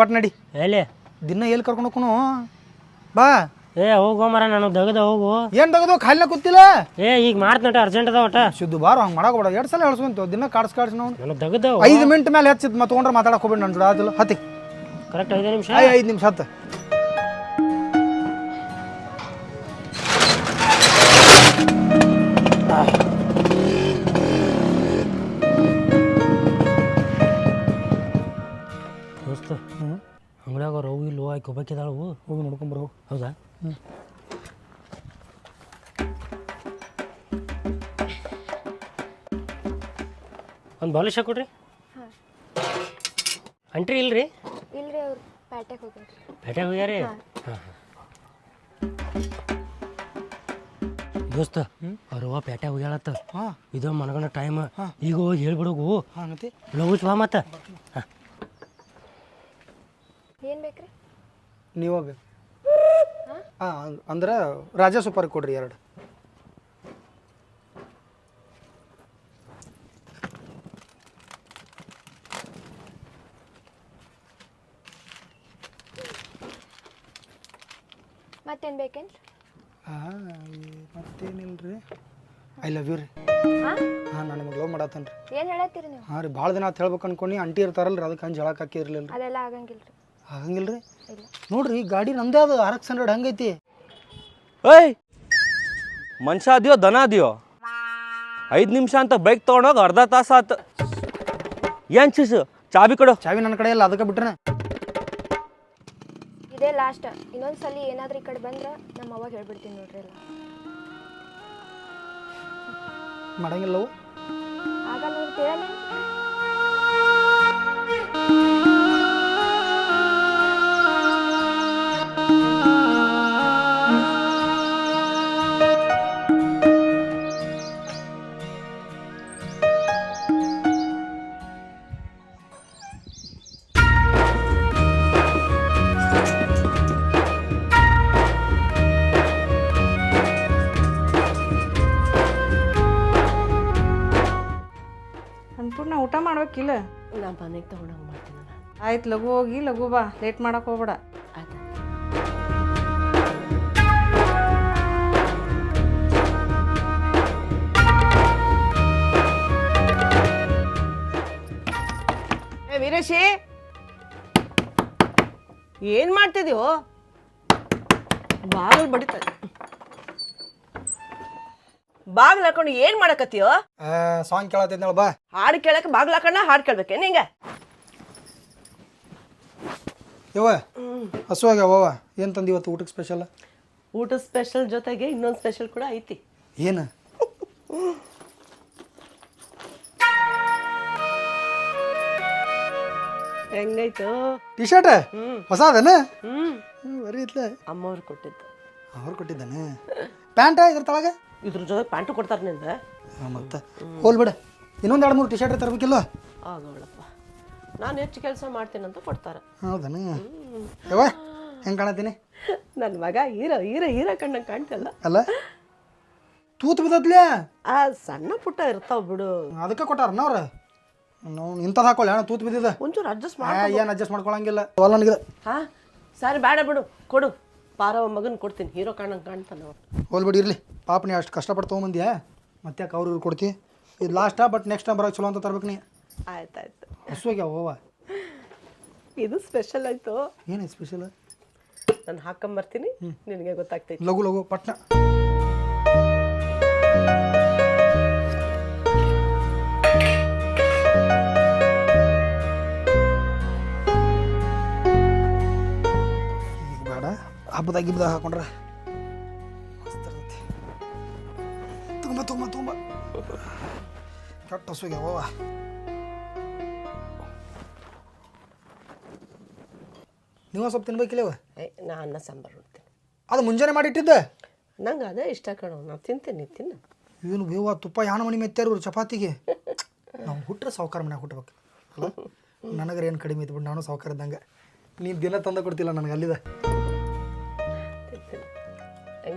ಪಟ್ ನಡಿ. ಎಲ್ಲಿ? ದಿನ ಎಲ್ಲಿ ಕರ್ಕೊಂಡು ಹೋಗ್ಕೊನು ಬಾ. ಏ ಹೋಗೋ ಮರ ನಾನು ದಗದ ಹೋಗು. ಏನು ದಗದ ಖಾಲಿನ ಕೂತಿಲ್ಲ? ಏ ಈಗ ಮಾಡ್ತನಟ ಅರ್ಜೆಂಟ್ ಅದಾವ ಒಟ ಶುದ್ಧ ಬಾರು ಹಂಗೆ ಬಡ ಎರಡು ಸಲ ಹೇಳ್ಸ್ಕೊಂತ ದಿನ ಕಾಡ್ಸ್ ಕಾಡ್ಸ್ ನಾವು ನಾನು ದಗದ ಐದು ಮಿನಿಟ್ ಮೇಲೆ ಹೆಚ್ಚಿತ್ತು ಮತ್ತೆ ತಗೊಂಡ್ರೆ ಮಾತಾಡಕ್ ಹೋಗ್ಬೇಡಿ ನನ್ನ ಜೋಡ. ಆದಿಲ್ಲ ಹತ್ತಿ. ಕರೆಕ್ಟ್ ಐದು ನಿಮಿಷ? ಐದು ನಿಮಿಷ ಹತ್ತು. ಆಯ್ಕೆ ಹೋಗ್ಬೇಕಿದಾಳು ಹೋಗಿ ನೋಡ್ಕೊಂಬರು ಹೌದಾ? ಒಂದು ಬಾಲಿಶ ಕೊಡ್ರಿ? ಅಂಟ್ರಿ ಇಲ್ರಿ? ಇಲ್ರಿ ಅವ್ರು ಪ್ಯಾಟೆಗೆ ಹೋಗ್ಯಾರ. ಭೇಟಿಯಾಗ ಹೋಗ್ಯಾರಿ? ಹಾಂ. ದೋಸ್ತ ಅವ್ರವ್ವ ಪೇಟೆ ಹೋಗ್ಯಾಳತ್ತ. ಹಾಂ. ಇದು ಮನಗಣ ಟೈಮ್ ಈಗ ಹೋಗಿ ಹೇಳ್ಬಿಡೋಗು ಹಾಂ ಮತ್ತೆ? ಲಘುಚ್ ಬಾ ಮತ್ತ? ಹಾಂ. ಏನು ಬೇಕ್ರಿ? ನೀವ ಹಾಂ ಅಂದ್ರೆ ರಾಜಾ ಸೂಪರ್ ಕೊಡ್ರಿ ಎರಡು. ಮತ್ತೇನು ಬೇಕೇನ್ರಿ? ಹಾಂ ಮತ್ತೇನಿಲ್ರಿ? ಐ ಲವ್ ಯು ರೀ. ಹಾಂ? ನಾನು ನಿಮಗೆ ಲವ್ ಮಾಡತ್ತೇನೆ ರೀ ಏನು ಹೇಳತ್ತೀರಿ ನೀವು? ಹಾಂ ರೀ ಭಾಳ ದಿನ ಅಂತ ಹೇಳ್ಬೇಕು ಅನ್ಕೊಂಡು ಅಂಟಿ ಇರ್ತಾರಲ್ರಿ ಅದಕ್ಕೆ ಹಂಗೆ ಹೇಳಕ್ಕೆ ಹಾಕಿರ್ಲಿಲ್ಲ ಅದೆಲ್ಲ ಆಗಂಗಿಲ್ಲ ರೀ ಇಲ್ಲ. ನೋಡ್ರಿ ಗಾಡಿ ನಮ್ದೇ ಅದು ಆರ್ ಎಕ್ಸ್ ಹಂಡ್ರೆಡ್ ಹಂಗೈತಿ. ಏಯ್! ಮನುಷ್ಯ ಅದಿಯೋ ದನ ಅದಿಯೋ? ಐದು ನಿಮಿಷ ಅಂತ ಬೈಕ್ ತೊಗೊಂಡೋಗಿ ಅರ್ಧ ತಾಸು ಆತು. ಏನು ಚಿಸು ಚಾಬಿ ಕೊಡು. ಚಾವಿ ನನ್ನ ಕಡೆ ಇಲ್ಲ ಅದಕ್ಕೆ ಬಿಟ್ರೆ ಇದೇ ಲಾಸ್ಟ್ ಇನ್ನೊಂದು ಸಲ ಏನಾದ್ರೂ ಈ ಕಡೆ ಬಂದ್ರೆ ನಮ್ಮ ಅವಾಗ ಹೇಳ್ಬಿಡ್ತೀನಿ ನೋಡ್ರಿ ಎಲ್ಲ. ಮಾಡಂಗಿಲ್ಲವು. ಆಗಲ್ಲ ಅಂತ ಮಾಡ್ಬೇಕಿಲ್ಲ ನಾ ಮನೆಗೆ ತೊಗೊಂಡೋಗಿ ಮಾಡ್ತೀನಿ ಆಯ್ತು ಲಘು ಹೋಗಿ ಲಘು ಬಾ. ಲೇಟ್ ಮಾಡಕ್ ಹೋಗ್ಬೇಡ. ಆಯ್ತು ಏ ವೀರೇಶಿ! ಏನು ಮಾಡ್ತಿದೀವೋ ಬಾಗಿಲು ಬಡಿತ ಬಾಗಿಲು ಹಾಕೊಂಡು ಏನು ಮಾಡಕತ್ತೀಯೋ? ಸಾಂಗ್ ಕೇಳತ್ತಿದ್ನಳ ಬಾ. ಹಾಡು ಕೇಳಕ್ಕೆ ಬಾಗಿಲು ಹಾಕೊಂಡ ಹಾಡು ಕೇಳ್ಬೇಕೆ. ನಿಂಗೆ ಯವ್ವ ಹಸುವಾಗ್ಯಾವ ಏನು ತಂದಿ ಇವತ್ತು ಊಟಕ್ಕೆ ಸ್ಪೆಷಲ್ ಊಟ ಸ್ಪೆಷಲ್ ಜೊತೆಗೆ ಇನ್ನೊಂದು ಸ್ಪೆಷಲ್ ಕೂಡ ಐತಿ. ಏನು? ಹೆಂಗೈತು? ಟಿ ಶರ್ಟ್ ಹೊಸ ಅದೇನ ಹ್ಞೂ ಬರೀ ಇತ್ಲೆ ಅಮ್ಮವ್ರು ಕೊಟ್ಟಿದ್ದು. ಅವ್ರು ಕೊಟ್ಟಿದ್ದಾನೆ? ಪ್ಯಾಂಟ ಇದ್ರ ತಳಗ? ಇದ್ರ ಜೊತೆ ಪ್ಯಾಂಟು ಕೊಡ್ತಾರೆ ನಿಂದ. ಮತ್ತೆ. ಹೋಲ್ ಬಿಡ. ಇನ್ನೊಂದು ಎರಡು ಮೂರು ಟಿ ಶರ್ಟ್ ತರಬೇಕಿಲ್ಲ ಆಗೋಳಪ್ಪ ನಾನು ಹೆಚ್ಚು ಕೆಲಸ ಮಾಡ್ತೀನಂತ ಕೊಡ್ತಾರೆ. ಹೌದನ? ಯವ್ವ ಹೆಂಗೆ ಕಾಣತ್ತೀನಿ? ನನ್ನ ಮಗ ಹೀರೋ ಹೀರೋ ಹೀರೋ ಕಣ್ಣಂಗೆ ಕಾಣ್ತಲ್ಲ. ಅಲ್ಲ? ತೂತ್ ಬಿದ್ದತ್ಲೆ ಆ ಸಣ್ಣ ಪುಟ್ಟ ಇರ್ತಾವ ಬಿಡು. ಅದಕ್ಕೆ ಕೊಟ್ಟಾರನ ಅವ್ರು? ನಾವು ಇಂಥದ್ದು ಹಾಕೊಳ್ಳಿ. ಅಣ್ಣ ತೂತ್ ಬಿದ್ದಿದೆ. ಒಂಚೂರು ಅಡ್ಜಸ್ಟ್ ಮಾಡಿ ಏನು ಅಡ್ಜಸ್ಟ್ ಮಾಡ್ಕೊಳಂಗಿಲ್ಲ. ಅಲ್ಲ ನನಗೆ ಹಾ ಸರಿ ಬೇಡ ಬಿಡು. ಕೊಡು. ಪಾರವ ಮಗನ್ ಕೊಡ್ತೀನಿ. ಹೀರೋ ಕಾಣಂಗೆ ಕಾಣ್ತಾನೆ ಅವ್ನು. ಹೋಲ್ ಬಿಡಿ ಇರಲಿ. ಪಾಪ ನೀ ಅಷ್ಟು ಕಷ್ಟಪಟ್ಟು ತೊಗೊಂಬಂದ್ಯಾ? ಮತ್ತೆ ಯಾಕೆ ಅವ್ರಿಗೆ ಕೊಡ್ತಿ? ಇದು ಲಾಸ್ಟಾ ಬಟ್ ನೆಕ್ಸ್ಟ್ ಟೈಮ್ ಬರೋಕೆ ಚಲೋ ಅಂತ ತರ್ಬೇಕು ನೀ. ಆಯ್ತಾಯ್ತು. ಹಸುವಾಗ್ಯಾವ ಹೋವ ಇದು ಸ್ಪೆಷಲ್ ಆಯಿತು. ಏನು ಸ್ಪೆಷಲ್ ನಾನು ಹಾಕೊಂಬರ್ತೀನಿ. ನಿನಗೆ ಗೊತ್ತಾಗ್ತೈತಿ. ಲಘು ಲಘು ಪಟ್ನ. ಹಬ್ಬದಾಗ ಗಿಬ್ಬದಾಗ ಹಾಕೊಂಡ್ರೆ ಮಸ್ತ್ ಇರ್ತೈತಿ. ತುಂಬ ತುಂಬ ತುಂಬ. ಕೆಟ್ಟ ಹಸುಗ್ಯಾವ ನೀವು ಸ್ವಲ್ಪ ತಿನ್ಬೇಕಿಲ್ಲವ ಏ ನಾ ಅನ್ನ ಸಾಂಬಾರು ಅದು ಮುಂಜಾನೆ ಮಾಡಿಟ್ಟಿದ್ದೆ ನಂಗೆ ಅದೇ ಇಷ್ಟ ಕಣೋ ನಾನು ತಿಂತೀನಿ ತಿನ್ನು. ಇವನು ಬೇವ ತುಪ್ಪ ಯಾಣ ಮನೆ ಮೆತ್ತಾರು ಚಪಾತಿಗೆ? ನಾವು ಹುಟ್ರೆ ಸಾವುಕಾರ ಮನ್ಯಾಗ ಹುಟ್ಬೇಕು. ಅಲ್ಲ ನನಗರ ಏನು ಕಡಿಮೆ ಇತ್ತು ಬಿಡು ನಾನು ಸಾವುಕಾರ ಇದ್ದಂಗೆ. ನೀನು ದಿನ ತಂದ ಕೊಡ್ತಿಲ್ಲ ನನಗೆ ಅಲ್ಲಿದೆ.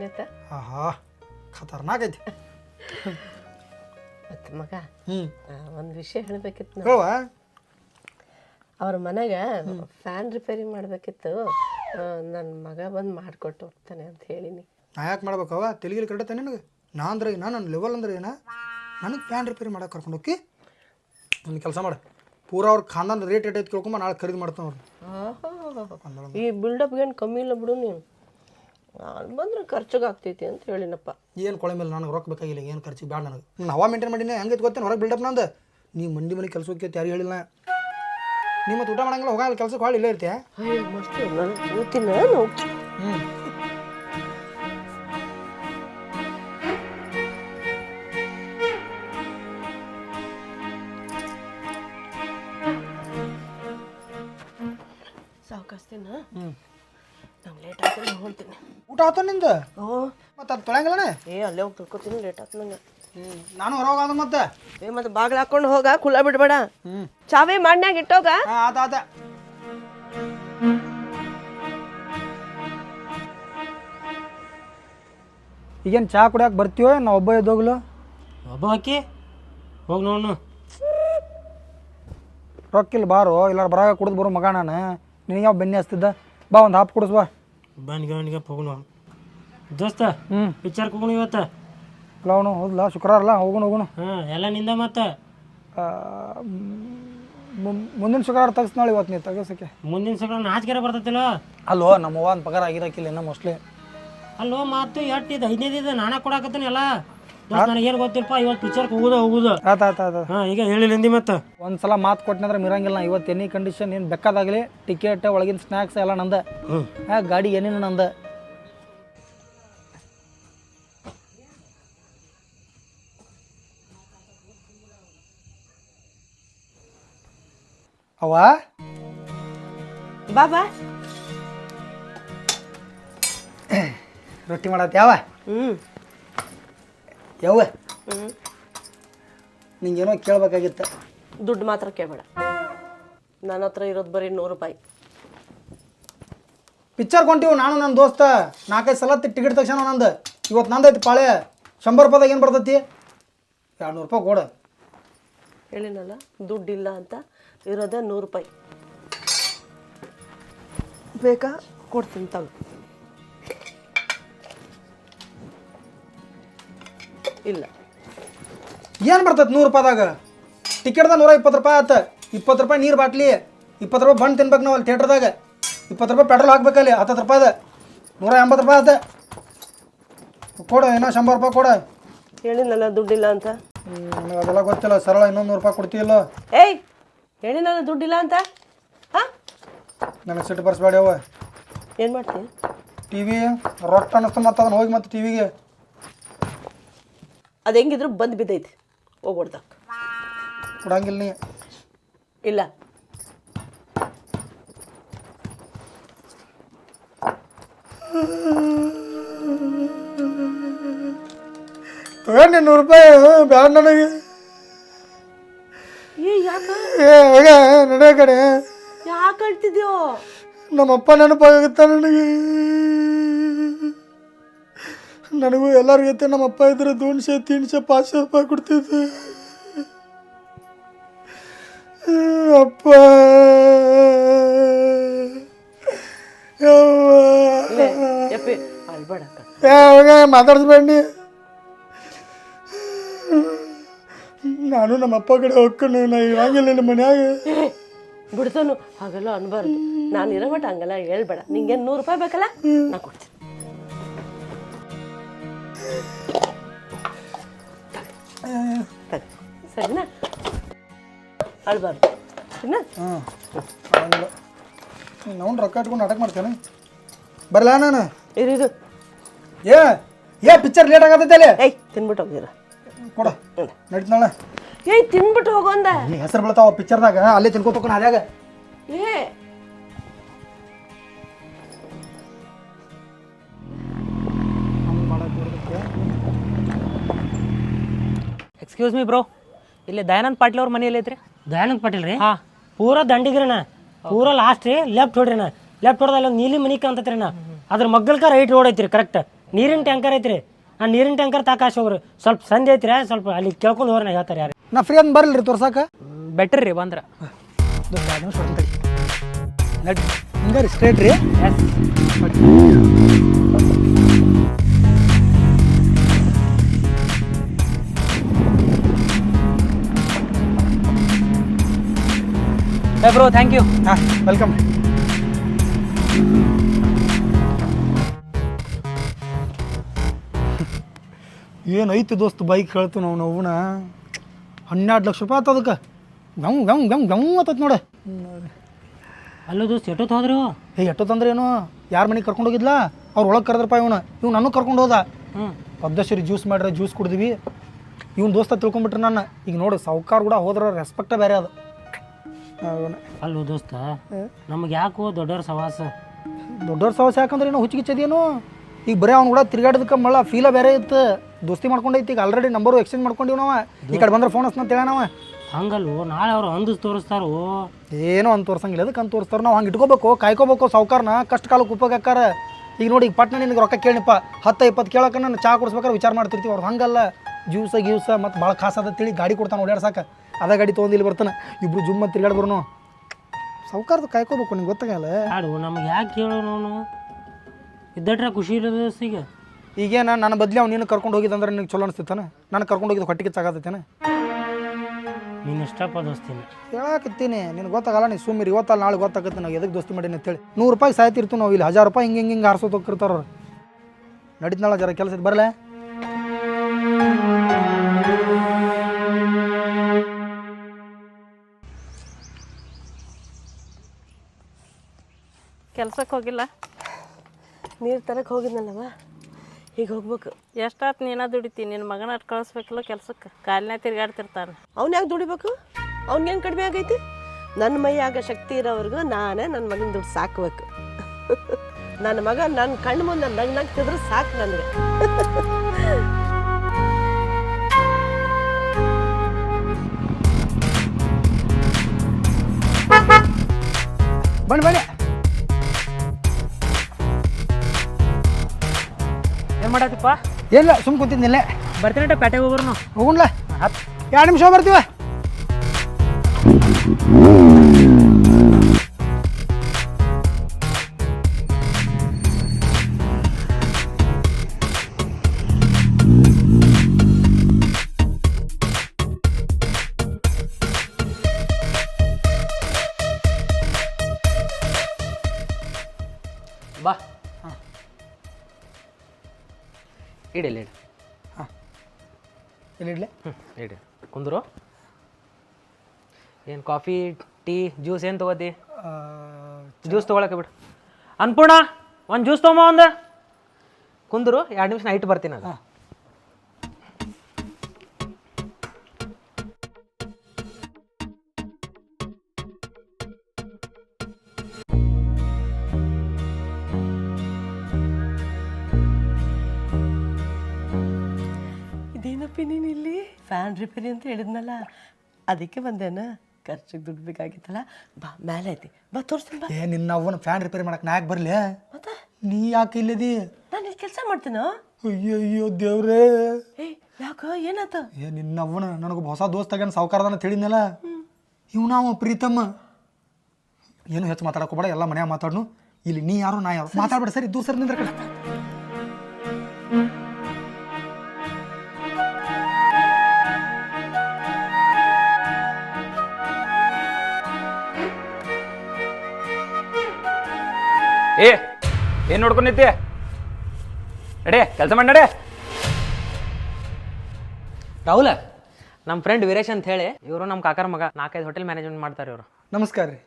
ಹೆಂಗೈತಾ ಆಹಾ ಖತರ್ನಾಕ್ ಐತಿ. ಮತ್ತು ಮಗ ಹ್ಞೂ ಒಂದು ವಿಷಯ ಹೇಳಬೇಕಿತ್ತು ಹೇಳುವ. ಅವ್ರ ಮನೆಗೆ ಫ್ಯಾನ್ ರಿಪೇರಿ ಮಾಡಬೇಕಿತ್ತು. ನನ್ನ ಮಗ ಬಂದು ಮಾಡಿಕೊಟ್ಟು ಹೋಗ್ತಾನೆ ಅಂತ ಹೇಳಿನಿ. ನಾ ಯಾಕೆ ಮಾಡ್ಬೇಕವ ತೆಲಿಗಿಲಿ ಕರೆಕ್ಟ್ ನಿನಗೆ? ನಾ ಅಂದ್ರೆ ಏನ? ನನ್ನ ಲೆವೆಲ್ ಅಂದ್ರೆ ಏನ? ನನಗೆ ಫ್ಯಾನ್ ರಿಪೇರಿ ಮಾಡಕ್ಕೆ ಕರ್ಕೊಂಡು ಹೋಗಿ ಒಂದು ಕೆಲಸ ಮಾಡು. ಪೂರಾ ಅವ್ರ ಖಾನದಾನ ರೇಟ್ ಏಟ್ ಐತೆ ಕೇಳ್ಕೊಂಬ ನಾಳೆ ಖರೀದಿ ಮಾಡ್ತಾನೆ ಅವ್ರು ಈ ಬಿಲ್ಡಪ್ ಏನು ಕಮ್ಮಿ ಇಲ್ಲ ಬಿಡು ನೀನು. ಅಲ್ಲಿ ಬಂದ್ರೆ ಖರ್ಚಿಗೆ ಆಗ್ತೈತಿ ಅಂತ ಹೇಳಿನಪ್ಪ. ಏನು ಕೊಳೆ ಮೇಲೆ ನನಗೆ ರೊಕ್ಕ ಬೇಕಾಗಿಲ್ಲ ಏನು ಖರ್ಚಿಗೆ ಬೇಡ ನನಗೆ. ನಾನು ಹವಾ ಮೇಂಟೈನ್ ಮಾಡೀನಿ ಹೆಂಗೆ ಗೊತ್ತೇನು? ಹೊರಗೆ ಬಿಲ್ಡಪ್ ನಂದು. ನೀ ಮಂದಿ ಮನೆ ಕೆಲಸಕ್ಕೆ ಯಾರು ಹೇಳಿಲ್ಲ. ನೀ ಮತ್ತೆ ಊಟ ಮಾಡಂಗಿಲ್ಲ ಹೋಗಲ್ಲ ಕೆಲಸಕ್ಕೆ ಹೊಳ್ಳಿ ಇಲ್ಲೇ ಇರ್ತೀಯ? ಅಯ್ಯೋ ಮಸ್ತ್ ನಾನು ಕೂತೀನಿ ನಾನು ಹ್ಞೂ ಊಟ ಆತ ನಿಂದ? ಓ ಮತ್ತೆ ಅದು ತೊಳೆಯಂಗಿಲ್ಲನೆ ಏ ಅಲ್ಲೇ ಹೋಗಿ ತಿಳ್ಕೊತೀನಿ ಲೇಟ್ ನಂಗೆ. ಹ್ಞೂ ನಾನು ಹೊರಗೆ ಹೋಗೋದು ಮತ್ತೆ? ಏ ಮತ್ತೆ ಬಾಗಿಲು ಹಾಕೊಂಡು ಹೋಗ ಕುಲ್ಲ ಬಿಡಬೇಡ. ಹ್ಞೂ ಚಾವಿ ಮಾಡ್ನ್ಯಾಗ ಇಟ್ಟೋಗ? ಹಾಂ ಆತ ಆತ. ಈಗೇನು ಚಹಾ ಕುಡಿಯಕ್ಕೆ ಬರ್ತೀವೋ ನಾ ಒಬ್ಬ ಇದ್ದೋಗ್ಲು ಒಬ್ಬ ಹಾಕಿ ಹೋಗ ನೋಡು ರೊಕ್ಕಿಲ್ಲ ಬಾರೋ ಇಲ್ಲ ಬರಾಗ ಕುಡಿದು ಬರೋ ಮಗ ನಾನು. ನಿನಗೆ ಯಾವ ಬೆನ್ನೆ ಹಚ್ತಿದ್ದ ಬಾ ಒಂದು ಹಾಪ್ ಕುಡಿಸ್ ಬಾ. ಬನ್ನಿಗೆ ಬನ್ನಿಗೆ ಹೋಗೋಣ ದೋಸ್ತ ಹ್ಞೂ ಪಿಕ್ಚರ್ಗೆ ಹೋಗೋಣ ಇವತ್ತು? ಲವಣ ಅವನು ಹೌದಲ್ಲ ಶುಕ್ರವಾರ ಅಲ್ಲ ಹೋಗೋಣ ಹೋಗೋಣ. ಹಾಂ ಎಲ್ಲ ನಿಂದ ಮತ್ತೆ? ಆ, ಮು- ಮುಂದಿನ ಶುಕ್ರವಾರ ತೆಗ್ಸ್ ನಾಳೆ ಇವತ್ತು ನೀವು ತೆಗಸಕ್ಕೆ ಮುಂದಿನ ಸಲ ನಾಚಿಕೆರೆ ಬರ್ತೈತಿಲ್ಲ? ಅಲ್ಲೋ ನಮ್ಮ ಅವ್ವ ಒಂದು ಪಗಾರ ಆಗಿರಕ್ಕಿಲ್ಲ ಇನ್ನೂ ಮೋಸ್ಟ್ಲಿ. ಅಲ್ಲೋ ಮಾತು ಎಷ್ಟು ಹದಿನೈದು ಇದೆ ನಾನೇ ಕೊಡಾಕತ್ತೀನಿ ಎಲ್ಲ. ನನಗೇನು ಗೊತ್ತಿಲ್ಲಪ್ಪ ಇವತ್ತು ಪಿಕ್ಚರ್ಗೆ ಹೋಗುದ ಹೋಗುದ. ಆತ ಆತ ಆತ ಹಾಂ ಈಗ ಹೇಳಿಲ್ಲ ಮತ್ತೆ. ಒಂದು ಸಲ ಮಾತು ಕೊಟ್ಟನೆ ಮಿರಂಗಿಲ್ಲ ನಾ. ಇವತ್ತು ಎನಿ ಕಂಡೀಷನ್ ಏನು ಬೇಕಾದಾಗಲಿ ಟಿಕೆಟ್ ಒಳಗಿನ ಸ್ನ್ಯಾಕ್ಸ್ ಎಲ್ಲ ನಂದ. ಹಾಂ ಗಾಡಿ ಏನೇನು ನಂದ? ಅವ ಬಾಬಾ. ಬಾ ರೊಟ್ಟಿ ಮಾಡತ್ತೆ ಯಾವ ಹ್ಞೂ ಯಾವ ಹ್ಞೂ ನಿಂಗೇನೋ ಕೇಳಬೇಕಾಗಿತ್ತು. ದುಡ್ಡು ಮಾತ್ರ ಕೇಳಬೇಡ. ನನ್ನ ಹತ್ರ ಇರೋದು ಬರೀ ನೂರು ರೂಪಾಯಿ. ಪಿಕ್ಚರ್ ಕೊಂಟಿವು ನಾನು ನನ್ನ ದೋಸ್ತ. ನಾಲ್ಕೈದು ಸಲ ಟಿಕೆಟ್ ತಕ್ಷಣ ನಂದು. ಇವತ್ತು ನಂದೈತಿ ಪಾಳೆ. ಶಂಬರ್ ರೂಪಾಯಿದಾಗ ಏನು ಬರ್ತೈತಿ? ಎರಡು ನೂರು ರೂಪಾಯಿ ಕೊಡು. ಹೇಳಿನಲ್ಲ ದುಡ್ಡಿಲ್ಲ ಅಂತ ಇರೋದೇ ನೂರು ರೂಪಾಯಿ. ಬೇಕಾ ಕೊಡ್ತೀನಿ ತಗೋ. ಇಲ್ಲ. ಏನು ಬರ್ತೈತೆ ನೂರು ರೂಪಾಯಿದಾಗ? ಟಿಕೆಟ್ದಾಗ ನೂರ ಇಪ್ಪತ್ತು ರೂಪಾಯಿ ಆತ. ಇಪ್ಪತ್ತು ರೂಪಾಯಿ ನೀರು ಬಾಟ್ಲಿ ಇಪ್ಪತ್ತು ರೂಪಾಯಿ ಬಣ್ಣ ತಿನ್ಬೇಕು ನಾವು ಅಲ್ಲಿ ಥಿಯೇಟ್ರದಾಗ ಇಪ್ಪತ್ತು ರೂಪಾಯಿ ಪೆಟ್ರೋಲ್ ಹಾಕ್ಬೇಕಲ್ಲಿ ಹತ್ತತ್ತು ರೂಪಾಯಿದ. ನೂರ ಎಂಬತ್ತು ರೂಪಾಯಿ ಆತ. ಕೊಡು ಇನ್ನೂ ಶಂಬರ್ ರೂಪಾಯಿ ಕೊಡು. ಹೇಳಿನಲ್ಲ ದುಡ್ಡಿಲ್ಲ ಅಂತ. ನನಗೆ ಅದೆಲ್ಲ ಗೊತ್ತಿಲ್ಲ. ಸರಳ ಇನ್ನೊಂದು ನೂರು ರೂಪಾಯಿ ಕೊಡ್ತೀಯಲ್ಲ? ಏಯ್ ಹೇಳಿಲ್ಲ ದುಡ್ಡಿಲ್ಲ ಅಂತ? ಹಾಂ? ನನಗೆ ಸಿಟ್ಟು ಬರ್ಸ್ಬೇಡಿ ಅವ ಏನು ಮಾಡ್ತೀನಿ ಟಿ ವಿ ರೊಟ್ಟ ಅನ್ನಿಸ್ತು ಮತ್ತೆ ಅದನ್ನ ಹೋಗಿ ಮತ್ತೆ ಟಿ ವಿಗೆ ಅದು ಹೆಂಗಿದ್ರು ಬಂದು ಬಿದ್ದೈತೆ ಹೋಗ್ಬಿಡ್ದ ಕೊಡಂಗಿಲ್ಲ ನೀ ಇಲ್ಲ. ತಗೊಂಡು ನೂರು ರೂಪಾಯಿ ಬ್ಯಾಡ ನನಗೆ. ಏ ಯಾಕ? ಏ ಹೋಗ ನಡೆ ಕಡೆ. ಯಾಕೆ ಅಳ್ತಿದ್ಯೋ? ನಮ್ಮಪ್ಪ ನೆನಪಾಗುತ್ತ ನನಗೆ. ನನಗೂ ಎಲ್ಲರಿಗೂ ನಮ್ಮ ಅಪ್ಪ ಇದ್ರೆ ದೋನ್ಶೆ ತೀನ್ಶೆ ಪಾಚಶೆ ರೂಪಾಯಿ ಕೊಡ್ತಿದ್ದೆ. ಅಪ್ಪ. ಮಾತಾಡಿಸ್ಬೇಡಿ. ನಾನು ನಮ್ಮಪ್ಪ ಕಡೆ ಹೋಗ್ಕೊಂಡು ನಾ ಇವಾಗಿಲ್ಲ ನಿಮ್ಮ ಮನ್ಯಾಗ. ಬಿಡ್ತಾನು ಹಾಗೆಲ್ಲ ಅನ್ಬಾರ್ದು. ನಾನು ಇರೋ ಮಟ್ಟ ಹಂಗೆಲ್ಲ ಹೇಳ್ಬೇಡ. ನಿಂಗೆ ನೂರು ರೂಪಾಯಿ ಬೇಕಲ್ಲ? ನಾ ಕೊಡ್ತೀನಿ. ಸರಿನಾ ಅಳ್ಬಾರ್ದು ಸರಿನಾ ಹಾಂ ಆಗಲ್ಲ ನಾವು ರೊಕ್ಕ ಇಟ್ಕೊಂಡು ಅಟಕ್ ಮಾಡ್ತೇನೆ. ಬರಲ್ಲ ನಾನು? ಇರು ಇದು ಏ ಏ ಪಿಕ್ಚರ್ ಲೇಟ್ ಆಗತ್ತೈತೆ ಅಲ್ಲಿ? ಏಯ್ ತಿನ್ಬಿಟ್ಟು ಹೋಗಿರ. ಕೊಡ. ನಡೀತಾಳ ಏಯ್ ತಿನ್ಬಿಟ್ಟು ಹೋಗೋಂದ ಹೆಸರು ಬೀಳ್ತಾವ ಪಿಕ್ಚರ್ದಾಗ ಅಲ್ಲೇ ತಿನ್ಕೋಬೇಕು ಅದ್ಯಾಗ? ಏ ಎಕ್ಸ್ಕ್ಯೂಸ್ ಮೀ ಬ್ರೋ ಇಲ್ಲಿ ದಯಾನಂದ್ ಪಾಟೀಲ್ ಅವ್ರ ಮನೆಯಲ್ಲಿ ಐತ್ರಿ. ದಯಾನಂದ್ ಪಾಟೀಲ್ ರೀ? ಹಾಂ. ಪೂರ ದಂಡಿಗ್ರಿನ ಪೂರ ಲಾಸ್ಟ್ ರೀ. ಲೆಫ್ಟ್ ಹೊಡ್ರಿನ ಲೆಫ್ಟ್ ಹೊಡೆದ ಅಲ್ಲಿ ಒಂದು ನೀಲಿ ಮನಿ ಕಾಣ್ತೈತ್ರಿ ನಾ ಅದ್ರ ಮಗ್ಗಲ್ಕ ರೈಟ್ ರೋಡ್ ಐತ್ರಿ ಕರೆಕ್ಟ್ ನೀರಿನ ಟ್ಯಾಂಕರ್ ಐತ್ರಿ. ಆ ನೀರಿನ ಟ್ಯಾಂಕರ್ ತಾಕಾಶ್ ಹೋಗ್ರಿ. ಸ್ವಲ್ಪ ಸಂಜೆ ಐತ್ರಿ ಸ್ವಲ್ಪ ಅಲ್ಲಿ ಕೇಳ್ಕೊಂಡು ಹೋಗ್ರಿ ನಾ ಹೇಳ್ತಾರೆ ಯಾರು ನಾ ಫ್ರೀ ಅಂತ ಬರಲ್ರಿ ತೋರ್ಸಾಕ. ಬೆಟ್ರ್ ರೀ ಬಂದ್ರ. ಹಿಂಗಾರಿ ಸ್ಟ್ರೇಟ್ ರೀ? ಬ್ರೋ ಥ್ಯಾಂಕ್ ಯು ಹಾಂ ವೆಲ್ಕಮ್ ಏನೈತಿ ದೋಸ್ತ ಬೈಕ್ ಹೇಳ್ತು ನಾವು ನೋವುನ? ಹನ್ನೆರಡು ಲಕ್ಷ ರೂಪಾಯಿ ಆತ ಅದಕ್ಕೆ ಗಮ್ ಗಮ್ ಗಮ್ ಗಮ್ ಆತತ್ ನೋಡ. ಅಲ್ಲೋ ದೋಸ್ತ್ ಎಷ್ಟೊತ್ತು ಹೋದ್ರು? ಏ ಎಷ್ಟೊತ್ತಂದ್ರೆ ಏನು? ಯಾರ ಮನೆಗೆ ಕರ್ಕೊಂಡು ಹೋಗಿದ್ಲ? ಅವ್ರು ಒಳಗೆ ಕರೆದ್ರಪ್ಪ ಇವನು. ಇವ್ನು ನನ್ನ ಕರ್ಕೊಂಡು ಹೋದ. ಹ್ಞೂ ಪದ್ಧಶ್ರೀ ಜ್ಯೂಸ್ ಮಾಡ್ರೆ ಜ್ಯೂಸ್ ಕುಡಿದ್ವಿ. ಇವ್ನ ದೋಸ್ತ ತಿಳ್ಕೊಂಬಿಟ್ರೆ ನಾನು ಈಗ ನೋಡಿ ಸಾವುಕಾರ ಕೂಡ ಹೋದ್ರೆ ರೆಸ್ಪೆಕ್ಟ ಬೇರೆ ಅದು. ಅವ್ನು ಅಲ್ಲೋ ದೋಸ್ತ ನಮ್ಗೆ ಯಾಕೋ ದೊಡ್ಡವ್ರ ಸವಾಸ? ದೊಡ್ಡವ್ರ ಸವಾಸ ಯಾಕಂದ್ರೆ ಏನೋ ಹುಚ್ಚಿಗಿಚ್ಚದೇನು? ಈಗ ಬರೀ ಅವ್ನು ಕೂಡ ತಿರ್ಗಾಡೋದಕ್ಕೆ ಮಳ ಫೀಲ ಬೇರೆ ಇತ್ತು. ದೋಸ್ತಿ ಮಾಡ್ಕೊಂಡೈತಿ ಈಗ ಆಲ್ರೆಡಿ ನಂಬರು ಎಕ್ಸ್ಚೇಂಜ್ ಮಾಡ್ಕೊಂಡಿವಿ ನಾವು. ಈ ಕಡೆ ಬಂದ್ರೆ ಫೋನ್ ಹಚ್ನ ತಿಳ ನಾವು. ಹಂಗಲ್ವೋ ನಾಳೆ ಅವ್ರು ಅಂದು ತೋರಿಸ್ತಾರೋ? ಏನೋ ಅಂತ ತೋರ್ಸಂಗಿಲ್ಲ ಅದಕ್ಕೆ ಅಂತ ತೋರಿಸ್ತಾರೆ ನಾವು ಹಂಗೆ ಇಟ್ಕೋಬೇಕು ಕಾಯ್ಕೋಬೇಕು ಸಾವುಕಾರನ ಕಷ್ಟ ಕಾಲಕ್ಕೆ ಉಪಯೋಗಕ್ಕಾರ. ಈಗ ನೋಡಿ ಈಗ ಪಟ್ನ ನಿನಗೆ ರೊಕ್ಕ ಕೇಳಿಪ್ಪ ಹತ್ತು ಇಪ್ಪತ್ತು ಕೇಳೋಕೆ ನಾನು ಚಾ ಕುಡಿಸ್ಬೇಕಾದ್ರೆ ವಿಚಾರ ಮಾಡ್ತಿರ್ತೀವಿ ಅವ್ರು ಹಂಗಲ್ಲ. ಜ್ಯೂಸ ಗೀವ್ಸ ಮತ್ತು ಭಾಳ ಖಾಸ ಅದ ತಿಳಿ ಗಾಡಿ ಕೊಡ್ತಾನೆ ಓಡಾಡ್ಸಾಕ ಅದ ಗಾಡಿ ತೊಗೊಂಡು ಇಲ್ಲಿ ಬರ್ತಾನೆ. ಇಬ್ರು ಜುಮ್ಮ ತಿರ್ಗಾಡಿ ಬರೋನು. ಸಾವುಕಾರದ ಕಾಯ್ಕೋಬೇಕು ನಿಂಗೆ ಗೊತ್ತಾಗಲ್ಲ. ಆಡು ನಮ್ಗೆ ಯಾಕೆ ಹೇಳೋ ನಾನು ಇದ್ದಟ್ರೆ ಖುಷಿ ಇರೋದು ಈಗ ಈಗೇನ ನನ್ನ ಬದ್ಲಿ ಅವ್ನು ನೀನು ಕರ್ಕೊಂಡು ಹೋಗಿದ್ದಂದ್ರೆ ನಿನಗೆ ಚಲೋ ಅನಿಸ್ತಿತ್ತಾನೆ ನಾನು ಕರ್ಕೊಂಡು ಹೋಗಿದ್ದು ಹೊಟ್ಟಿಗೆ ಚಾಗತ್ತೇನೆ? ನೀನು ಇಷ್ಟಪ್ಪ ದೋಸ್ತೀನಿ. ಹೇಳಾಕತ್ತೀನಿ. ನಿನಗೆ ಗೊತ್ತಾಗಲ್ಲ ನೀ ಸುಮ್ಮನೆ ಇವತ್ತಲ್ಲ ನಾಳೆ ಗೊತ್ತಾಗತ್ತೆ ನಾವು ಎದಕ್ಕೆ ದೋಸ್ತಿ ಮಾಡೀನಿ ಅಂತೇಳಿ ನೂರು ರೂಪಾಯಿ ಸಾಯ್ತಿರ್ತೀವಿ ನಾವು ಇಲ್ಲಿ. ಹಜಾರ್ ರೂಪಾಯಿ ಹಿಂಗೆ ಹಿಂಗೆ ಹಿಂಗೆ ಹಾರ್ಸೋದು ಅವ್ರು. ನಡೀತ್ನಾಳ ಜರ ಕೆಲಸ ಬರಲೇ? ಕೆಲ್ಸಕ್ಕೆ ಹೋಗಿಲ್ಲ. ನೀರು ತರಕ್ಕೆ ಹೋಗಿದ್ನಲ್ಲವ? ಈಗ ಹೋಗ್ಬೇಕು. ಎಷ್ಟಾತ್ ನೀನ ದುಡಿತಿ? ನಿನ್ನ ಮಗನ ಅಟ್ ಕಳಿಸ್ಬೇಕಲ್ಲ ಕೆಲ್ಸಕ್ಕೆ ಕಾಲಿನ ತಿರ್ಗಾಡ್ತಿರ್ತಾನೆ. ಅವ್ನು ಯಾಕೆ ದುಡಿಬೇಕು? ಅವ್ನಿಗೇನು ಕಡಿಮೆ ಆಗೈತಿ? ನನ್ನ ಮೈಯಾಗ ಶಕ್ತಿ ಇರೋವರೆಗೂ ನಾನೇ ನನ್ನ ಮಗನ ದುಡ್ಡು ಸಾಕ್ಬೇಕು. ನನ್ನ ಮಗ ನನ್ನ ಕಣ್ಣು ಮುಂದೆ ನಗ್ ನಗ್ತಿದ್ರೆ ಸಾಕು ನನಗೆ. ಬಣ್ಣ ಬನ್ನಿ. ಮಾಡತ್ತಿಪ್ಪ ಏನಿಲ್ಲ ಸುಮ್ ಕೂತಿದ್ನಿಲ್ಲ ಬರ್ತೀನಿ ಪೇಟೆಗೆ ಹೋಗ್ರು ಹೋಗುಣ್ಲ? ಎರಡು ನಿಮಿಷ ಬರ್ತೀವ? ಏನು ಕಾಫಿ ಟೀ ಜ್ಯೂಸ್ ಏನು ತೊಗೋತಿ? ಜ್ಯೂಸ್ ತೊಗೊಳಕ್ಕೆ ಬಿಡು. ಅನ್ಪೂರ್ಣ ಒಂದು ಜ್ಯೂಸ್ ತೊಗೊಂಬ ಒಂದು. ಕುಂದರು ಎರಡು ನಿಮಿಷ ನೈಟ್ ಬರ್ತೀನಿ ಅದು ಇದೇನಪ್ಪ ನೀನು ಇಲ್ಲಿ? ಫ್ಯಾನ್ ರಿಪೇರಿ ಅಂತ ಹೇಳಿದ್ನಲ್ಲ ಅದಕ್ಕೆ ಬಂದೇನ? ಖರ್ಚಿಗೆ ದುಡ್ಡು ಬೇಕಾಗಿತ್ತಲ್ಲ ಬಾ ಮೇಲೆ ಐತಿ. ಬಾ ತೋರಿಸ್ತೀನಿ ಬಾ. ಏ ನಿನ್ನ ಅವನ ಫ್ಯಾನ್ ರಿಪೇರಿ ಮಾಡಕ್ಕೆ ನಾ ಯಾಕೆ ಬರಲಿ? ಮತ್ತೆ? ನೀ ಯಾಕೆ ಇಲ್ಲದಿ? ನಾನು ಇಲ್ಲಿ ಕೆಲಸ ಮಾಡ್ತೀನೋ? ಅಯ್ಯೋ ಅಯ್ಯೋ ದೇವ್ರೇ. ಏ ಯಾಕ ಏನಾತ ಏ ನಿನ್ನ ಅವನ ನನಗೆ ಹೊಸ ದೋಸ್ತ ಆಗ್ಯಾನ ಸಾವುಕಾರದನ ತಿಳಿದ್ನಲ್ಲ? ಅವ ನಾವು ಪ್ರೀತಮ್ಮ. ಏನು ಹೆಚ್ಚು ಮಾತಾಡಕೋಬೇಡ ಎಲ್ಲ ಮನ್ಯಾಗ ಮಾತಾಡ್ನು. ಇಲ್ಲಿ ನೀ ಯಾರು ನಾ ಯಾರು? ಮಾತಾಡ್ಬೇಡ ಸರಿ ದೂರ ಸರಿ ನಿಂದ್ರ ಕಡೆ ಏ ಏನ್ ನೋಡ್ಕೊಂಡಿದ್ದೆ ನಡೆ ಕೆಲಸ ಮಾಡಿ ನಡೆ. ರಾಹುಲ ನಮ್ಮ ಫ್ರೆಂಡ್ ವೀರೇಶ್ ಅಂತ ಹೇಳಿ ಇವರು ನಮ್ಮ ಕಾಕರ ಮಗ. ನಾಲ್ಕೈದು ಹೋಟೆಲ್ ಮ್ಯಾನೇಜ್ಮೆಂಟ್ ಮಾಡ್ತಾರೆ ಇವರು. ನಮಸ್ಕಾರ ರೀ.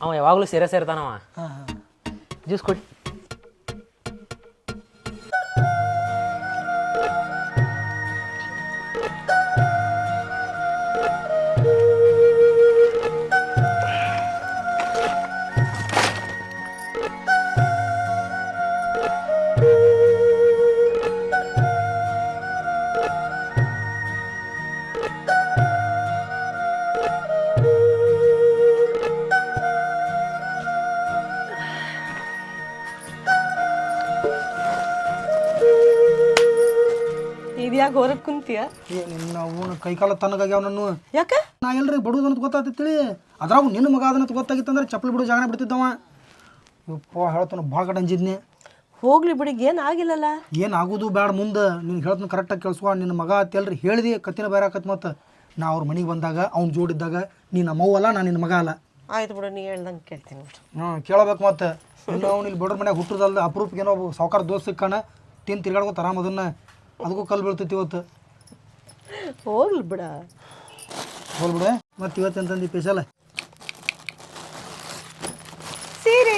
ಅವ ಯಾವಾಗಲೂ ಸೀರಿಯಸ್ ಇರ್ತಾನವ ಹಾಂ ಹಾಂ. ಜ್ಯೂಸ್ ಕೊಡಿ ಕೈಕಾಲ ತನಗಾಗ್ಯಾವ ನನ್ನ ಯಾಕ? ನಾ ಎಲ್ರಿ ಅಂತ ಗೊತ್ತಾಗ್ತಿಳಿ ಅದ್ರಾಗ ನಿನ್ನ ಮಗ ಅದನ್ನ ಗೊತ್ತಾಗಿತ್ತಂದ್ರೆ ಚಪ್ಪಲಿ ಬಿಡು ಜಾಗನ ಬಿಡ್ತಿದ್ದವ. ಯಪ್ಪ ಹೇಳ್ತಾನ ಭಾಳ ಕಡೆ ಅಂಜಿದ್ನಿ. ಹೋಗ್ಲಿ ಬಿಡಿ ಏನು ಆಗಿಲ್ಲಲ್ಲ? ಏನು ಆಗೋದು ಬ್ಯಾಡ ಮುಂದೆ. ನಿನ್ಗೆ ಹೇಳ್ತಾನೆ ಕರೆಕ್ಟಾಗಿ ಕೇಳಿಸ್ಕೊ ನಿನ್ನ ಮಗ ಅತ್ತೆಲ್ರಿ ಹೇಳ್ದಿ ಕತ್ತಿನ ಬೇರೆ ಆಕತ್ ಮತ್ತೆ. ನಾ ಅವ್ರ ಮನೆಗೆ ಬಂದಾಗ ಅವ್ನು ಜೋಡಿದ್ದಾಗ ನೀ ನಮ್ಮವ್ವ ಅಲ್ಲ ನಾ ನಿನ್ನ ಮಗ ಅಲ್ಲ. ಆಯ್ತು ಬಿಡು ನೀ ಹೇಳ್ದಂಗೆ ಕೇಳ್ತೀನಿ ಬಿಡು. ಹ್ಞೂ ಕೇಳಬೇಕು ಮತ್ತೆ. ಇನ್ನು ಅವ್ನು ಇಲ್ಲಿ ಬಡ್ರ ಮನೆಗೆ ಹುಟ್ಟದಲ್ದ ಅಪರೂಪಕ್ಕೆ ಏನೋ ಸಾವುಕಾರ ದೋಸ್ತ ಸಿಕ್ಕಾನ ತಿನ್ ತಿರ್ಗಾಡ್ಕೊತ ಆರಾಮ ಅದನ್ನ. ಅದಕ್ಕೂ ಕಲ್ಲು ಬೀಳ್ತೈತಿ ಇವತ್ತು. ಹೋಗ್ಲಿ ಬಿಡ. ಹೋಲ್ಬಿಡೆ ಮತ್ತೆ ಇವತ್ತು ಅಂತಂದು ಸ್ಪೆಷಲ್ ಸೀರೆ.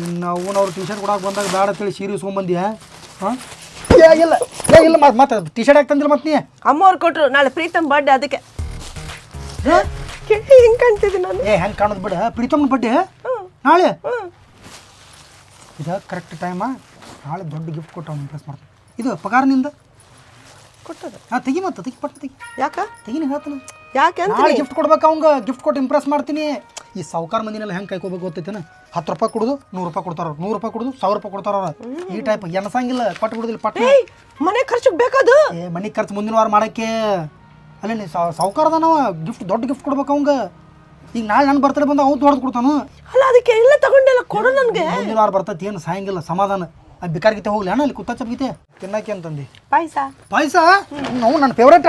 ನಿನ್ನ ಅವನ ಅವ್ರು ಟ್ಯೂಷನ್ ಕೊಡಕ್ಕೆ ಬಂದಾಗ ಬೇಡ ಅಂತೇಳಿ ಸೀರೆ ಇಸ್ಕೊಂಬಂದ್ಯಾ ಹಾಂ? ಇಲ್ಲ ಏ ಇಲ್ಲ ಮತ್ತೆ ಮತ್ತೆ ಟಿ ಶರ್ಟ್ ಹಾಕಿ ತಂದಿಲ್ಲ ಮತ್ತೆ ನೀ? ಅಮ್ಮವ್ರು ಕೊಟ್ರು ನಾಳೆ ಪ್ರೀತಮ್ ಬರ್ಡೆ ಅದಕ್ಕೆ. ಹೆಂಗ್ ಕಾಣ್ತಿದ್ದೀನಿ ನಾನು? ಏ ಹೆಂಗೆ ಕಾಣೋದು ಬಿಡ. ಪ್ರೀತಮ್ನ ಬಡ್ಡಿ ನಾಳೆ? ಇದು ಕರೆಕ್ಟ್ ಟೈಮಾ ನಾಳೆ ದೊಡ್ಡ ಗಿಫ್ಟ್ ಕೊಟ್ಟು ಅವ್ನು ಇಂಪ್ರೆಸ್ ಮಾಡ್ತೀನಿ. ಇದು ಪಗಾರ ನಿಂದ? ಕೊಟ್ಟದ ಹಾಂ ತೆಗಿ ಮತ್ತೆ ತೆಗಿ ಪಟ್ಟ ತೆಗಿ. ಯಾಕ? ತೆಗಿನಿ ಹೇಳ್ತಾನೆ. ಯಾಕೆ ಅಂತ ನಾಳೆ ಗಿಫ್ಟ್ ಕೊಡ್ಬೇಕು ಅವಂಗ? ಗಿಫ್ಟ್ ಕೊಟ್ಟು ಇಂಪ್ರೆಸ್ ಮಾಡ್ತೀನಿ. ಈ ಸಾವುಕಾರ ಮಂದಿನೆಲ್ಲ ಹೆಂಗೆ ಕೈಕೋಬೇಕು ಗೊತ್ತೈತೇನ? ಹತ್ತು ರೂಪಾಯಿ ಕೊಡುದು ನೂರು ರೂಪಾಯಿ ಕೊಡ್ತಾರ ನೂರು ರೂಪಾಯಿ ಕೊಡುದು ಸಾವಿರ ರೂಪಾಯಿ ಕೊಡ್ತಾರ ಈ ಟೈಪ್ ಎನಸಂಗಿಲ್ಲ ಪಟ್ಟು ಬಿಡುದಿಲ್ಲ ಪಟ್ಟು ಮನೆ ಖರ್ಚಿಗೆ ಬೇಕದು? ಏ ಮನೆ ಖರ್ಚು ಮುಂದಿನ ವಾರ ಮಾಡಕ್ಕೆ. ಅಲ್ಲ ನೀ ಸಾವುಕಾರದ ನಾವು ಗಿಫ್ಟ್ ದೊಡ್ಡ ಗಿಫ್ಟ್ ಕೊಡ್ಬೇಕು ಅವಂಗ? ಈಗ ನಾಳೆ ನನ್ನ ಬರ್ತಡೆ ಬಂದ ಅವ್ನು ದೊಡ್ದು ಕೊಡ್ತಾನು. ಅಲ್ಲ ಅದಕ್ಕೆ ಎಲ್ಲ ತಗೊಂಡೆಲ್ಲ ಕೊಡು ನನಗೆ. ಮುಂದಿನ ವಾರ ಬರ್ತೈತಿ ಏನು ಸಾಯಂಗಿಲ್ಲ ಸಮಾಧಾನ. ಆ ಬಿಕಾರ್ಗಿತೆ ಹೋಗ್ಲಿ. ಅಣ್ಣ ಅಲ್ಲಿ ಕುತ್ತ ಚಪ್ಪಿತೆ ತಿನ್ನಕ್ಕೆ ಅಂತಂದು. ಪಾಯಸ. ಪಾಯಸ? ನಾವು ನನ್ನ ಫೇವ್ರೇಟ್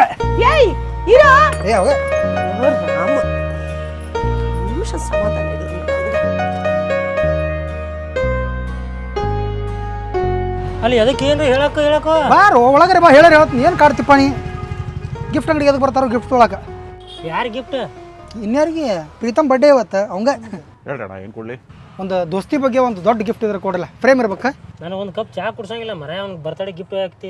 ಏಯ್ ಇರೋ? ಏ ರಾಮ ನಿಮಿಷ ಸಮಾಧಾನ ಅಲ್ಲಿ ಅದಕ್ಕೆ ಏನು ಹೇಳಕ್ಕೋ ಹೇಳಕ್ಕೋ? ಬಾರೋ ಒಳಗರೆ ಬಾ ಹೇಳಿ ಹೇಳ್ತೀನಿ ಏನು ಕಾಡ್ತಿಪ್ಪ ನೀ? ಗಿಫ್ಟ್ ಅಂಗಡಿಗೆ ಅದಕ್ಕೆ ಬರ್ತಾರೋ ಗಿಫ್ಟ್ ತೊಗೊಳಕ ಯಾರು ಗಿಫ್ಟ್ ಇನ್ಯಾರಿಗೆ? ಪ್ರೀತಮ್ ಬರ್ಡೇ ಇವತ್ತು ಅವಂಗ. ಹೇಳ್ರಣ್ಣ ಏನು ಕೊಡ್ಲಿ? ಒಂದು ದೋಸ್ತಿ ಬಗ್ಗೆ ಒಂದು ದೊಡ್ಡ ಗಿಫ್ಟ್ ಇದ್ರೆ ಕೊಡಲ್ಲ. ಫ್ರೇಮ್ ಇರ್ಬೇಕು? ನಾನು ಒಂದು ಕಪ್ ಚಹಾ ಕುಡ್ಸಂಗಿಲ್ಲ ಮರ ಅವ್ನಿಗೆ ಬರ್ತಡೇ ಗಿಫ್ಟ್ ಹಾಕ್ತಿ.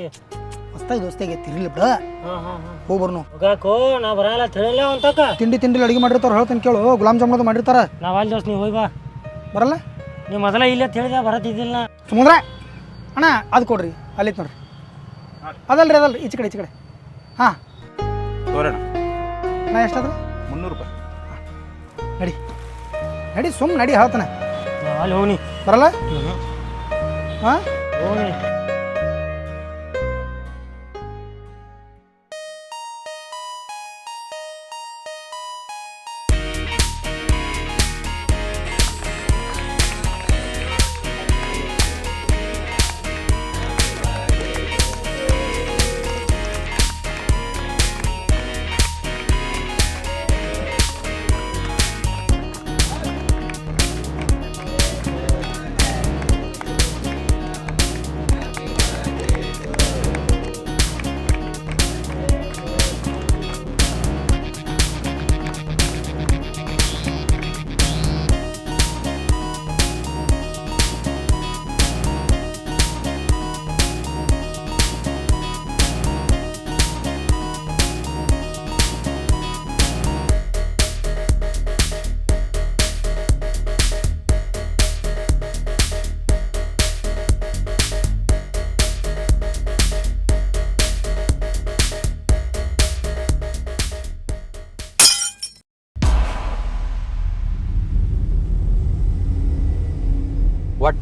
ಹೊಸ್ತಾಗಿ ದೋಸ್ತಿಗೆ ತಿರ್ಲಿ ಬಿಡ. ಹಾಂ ಹಾಂ ಹಾಂ. ಹೋಗಿ ಬರ್ನು. ಹೋಗಾಕೋ ನಾ ಬರಲ್ಲ ತಿಳಿಲ್ಲ ಅಂತಕ ತಿಂಡಿ ತಿಂಡಿ ಅಡಿಗೆ ಮಾಡಿರ್ತಾರ ಹೇಳ್ತೀನಿ ಕೇಳು. ಗುಲಾಬ್ ಜಾಮೂನ್ ಅದು ಮಾಡಿರ್ತಾರ. ನಾವ್ ಅಲ್ಲಿ ದೋಸ್ತ್ ನೀವು ಹೋಗಿ ಬಾ. ಬರಲ್ಲ? ನೀವು ಮೊದಲ ಇಲ್ಲ ತಿಳಿದ ಬರತ್ತಿದ್ದಿಲ್ಲ ಸುಮಂದ್ರ ಅಣ್ಣ ಅದು ಕೊಡ್ರಿ. ಅಲ್ಲಿ ನೋಡ್ರಿ. ಅದಲ್ರಿ ಅದಲ್ರಿ. ಈಚೆ ಕಡೆ ಈಚೆ ಕಡೆ. ಹಾಂ. ತೋರಣ. ನಾ ಎಷ್ಟಾದ್ರೆ? ಮುನ್ನೂರು ರೂಪಾಯಿ. ನಡಿ. ನಡಿ ಸುಮ್ಮನೆ ನಡಿ ಹೇಳ್ತಾನೆ. ಅಲ್ಲಿ ಹೋಗಿ ಬರಲ್ಲ? ಹಾಂ? ಹೋಗಿ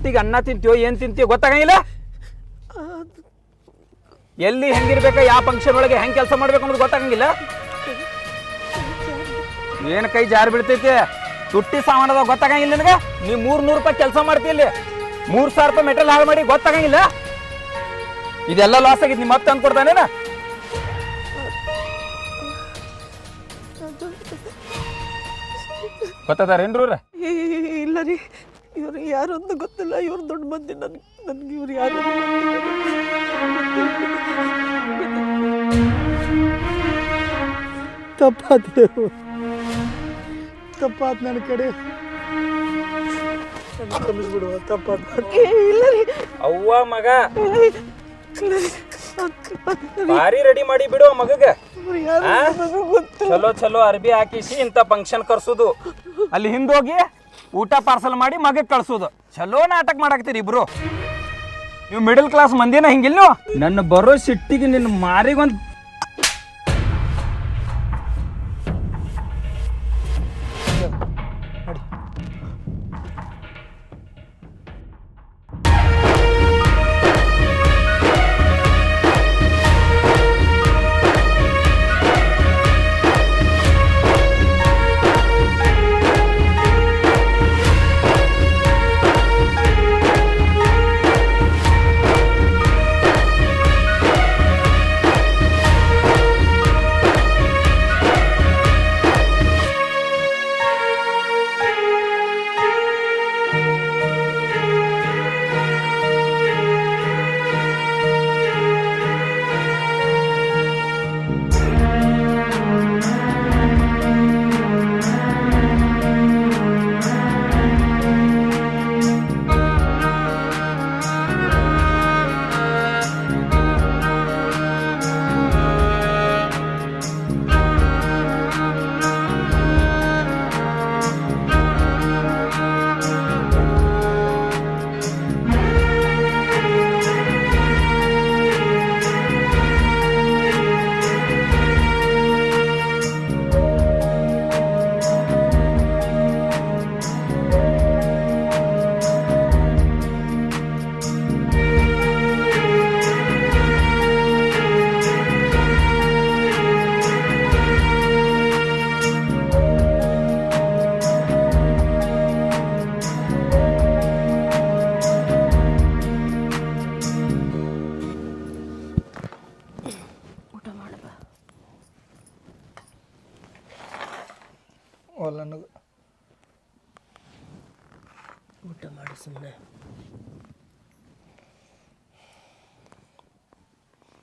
ಒಟ್ಟಿಗೆ ಅನ್ನ ತಿಂತೀಯೋ, ಏನು ತಿಂತೀಯೋ ಗೊತ್ತಾಗಂಗಿಲ್ಲ? ಎಲ್ಲಿ ಹೆಂಗಿರ್ಬೇಕ, ಯಾವ ಫಂಕ್ಷನ್ ಒಳಗೆ ಹೆಂಗೆ ಕೆಲಸ ಮಾಡ್ಬೇಕು ಅನ್ನೋದು ಗೊತ್ತಾಗಂಗಿಲ್ಲ. ಏನು ಕೈ ಜಾರಿ ಬೀಳ್ತೈತಿ? ತುಟ್ಟಿ ಸಾಮಾನದ ಗೊತ್ತಾಗಂಗಿಲ್ಲ ನಿನಗೆ? ನೀವು ಮೂರ್ ನೂರು ರೂಪಾಯಿ ಕೆಲಸ ಮಾಡ್ತಿ ಇಲ್ಲಿ. ಮೂರ್ ಸಾವಿರ ರೂಪಾಯಿ ಮೆಟೀರಿಯಲ್ ಹಾಳು ಮಾಡಿ ಗೊತ್ತಾಗಂಗಿಲ್ಲ. ಇದೆಲ್ಲ ಲಾಸ್ ಆಗಿದ್ ನಿಮ್ಮ ಮತ್ತೆ ಅಂದ್ಕೊಡ್ತಾನೇನ ಗೊತ್ತದಾರೇನ್ರಿ ಇವ್ರ? ಇಲ್ಲ ರೀ. ಇವ್ರು ಯಾರು ಅಂತ ಗೊತ್ತಿಲ್ಲ ಇವ್ರು ದೊಡ್ಡ ಮಂದಿ ನನ್ಗೆ ನನ್ಗೆ ಇವ್ರು ಯಾರು ತಪ್ಪಾತು ತಪ್ಪಾತ್ ನನ್ನ ಕಡೆ. ಬಿಡುವ ತಪ್ಪಾತ್ ಇಲ್ಲ ರೀ. ಅವ್ವ ಮಗ. ಭಾರಿ ರೆಡಿ ಮಾಡಿ ಬಿಡು ಮಗಗ. ಚಲೋ ಚಲೋ ಅರ್ಬಿ ಹಾಕಿಸಿ ಇಂಥ ಫಂಕ್ಷನ್ ಕರ್ಸೋದು. ಅಲ್ಲಿ ಹಿಂದೋಗಿ ಊಟ ಪಾರ್ಸಲ್ ಮಾಡಿ ಮಗಕ್ಕೆ ಕಳ್ಸೋದು. ಚಲೋ ನಾಟಕ ಮಾಡಾಕ್ತೀರಿ ಇಬ್ರು. ನೀವು ಮಿಡಲ್ ಕ್ಲಾಸ್ ಮಂದಿನ ಹಿಂಗಿಲ್ಲ ನನ್ನ ಬರೋ ಸಿಟ್ಟಿಗೆ ನಿನ್ನ ಮಾರಿಗೊಂದು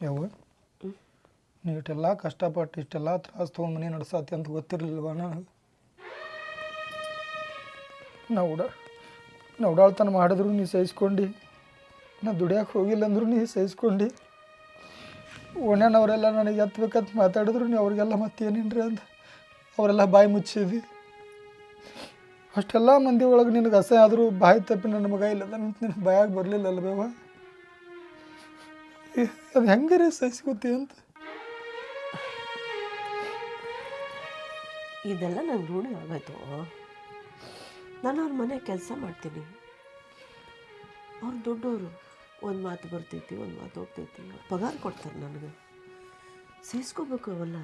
ಯಾವ ನೀ ಇಷ್ಟೆಲ್ಲ ಕಷ್ಟಪಟ್ಟು ಇಷ್ಟೆಲ್ಲ ತ್ರಾಸ ತೊಗೊಂಡು ಮನೆ ನಡೆಸತ್ತೆ ಅಂತ ಗೊತ್ತಿರಲಿಲ್ವ ನನಗೆ? ನಾ ಉಡ ನಾ ಉಡಾಳ್ತನ ಮಾಡಿದ್ರು ನೀ ಸಹಿಸ್ಕೊಂಡು. ನಾ ದುಡಿಯಕ್ಕೆ ಹೋಗಿಲ್ಲ ಅಂದ್ರೂ ನೀ ಸಹಿಸ್ಕೊಂಡು. ಓಣ್ಯನವರೆಲ್ಲ ನನಗೆ ಎತ್ತಬೇಕಂತ ಮಾತಾಡಿದ್ರು, ನೀ ಅವ್ರಿಗೆಲ್ಲ ಮತ್ತೇನೇನ್ರಿ ಅಂತ ಅವರೆಲ್ಲ ಬಾಯಿ ಮುಚ್ಚಿದ್ವಿ. ಅಷ್ಟೆಲ್ಲ ಮಂದಿ ಒಳಗೆ ನಿನಗೆ ಅಸಹ್ಯ ಆದರೂ ಬಾಯಿ ತಪ್ಪಿ ನನ್ನ ಮಗ ಇಲ್ಲದ ನಿನಗೆ ಬಾಯಾಗಿ ಬರಲಿಲ್ಲ ಅಲ್ಬೇವ ಅದು ಹೆಂಗಾರೆ ಸಹಿಸ್ಕೋತಿ ಅಂತ? ಇದೆಲ್ಲ ನಂಗೆ ರೂಢಿ ಆಗೋಯ್ತು. ನಾನು ಅವ್ರ ಮನೆ ಕೆಲಸ ಮಾಡ್ತೀನಿ. ಅವ್ರು ದೊಡ್ಡವರು ಒಂದು ಮಾತು ಬರ್ತೈತಿ ಒಂದು ಮಾತು ಹೋಗ್ತೈತಿ ಅವ್ರು ಪಗಾರ ಕೊಡ್ತಾರೆ ನನಗೆ. ಸಹಿಸ್ಕೋಬೇಕು ಅವೆಲ್ಲ